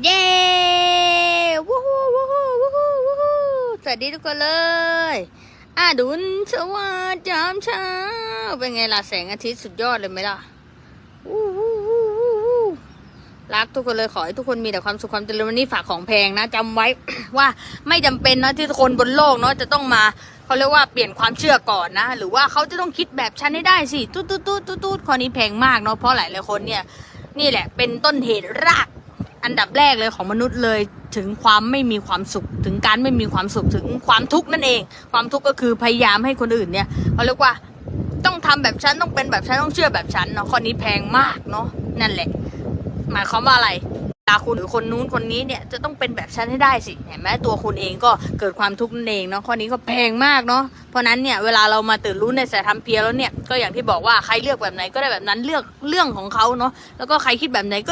เย้วู้ฮู้วู้ฮู้วู้ฮู้วู้ฮู้สวัสดีทุกคนเลยอาดุลสวัสดิ์ยามเช้าเป็นไงล่ะแสงอาทิตย์สุดยอดเลยไหมล่ะวู้วู้วู้วู้วู้รักทุกคนเลยขอให้ทุกคนมีแต่ความสุขความเจริญวันนี้ฝากของแพงนะจำไว้ว่าไม่จำเป็นนะที่คนบนโลกเนาะจะต้องมาเขาเรียกว่าเปลี่ยนความเชื่อก่อนนะ หรือว่าเขาจะต้องคิดแบบฉันให้ได้สิ ตุ๊ดตุ๊ดตุ๊ดตุ๊ดตุ๊ดข้อนี้แพงมากเนาะเพราะหลายหลายคนเนี่ย นี่แหละเป็นต้นเหตุราก อันดับแรกเลยของมนุษย์เลยถึงความไม่มีความสุข ถึงการไม่มีความสุขถึงความทุกข์นั่นเอง ความทุกข์ก็คือพยายามให้คนอื่นเนี่ยเขาเรียกว่าต้องทำแบบฉันต้องเป็นแบบฉันต้องเชื่อแบบฉันเนาะข้อนี้แพงมากเนาะนั่นแหละ หมายความว่าอะไรตาคุณหรือคนนู้นคนนี้เนี่ยจะต้องเป็นแบบฉันให้ได้สิเห็นไหมตัวคุณเองก็เกิดความทุกข์นั่นเองเนาะข้อนี้ก็แพงมากเนาะเพราะนั้นเนี่ยเวลาเรามาตื่นรู้ในสายธรรมเพียรแล้วเนี่ยก็อย่างที่บอกว่าใครเลือกแบบไหนก็ได้แบบนั้นเลือกเรื่องของเขาเนาะแล้วก็ใครคิดแบบไหนก็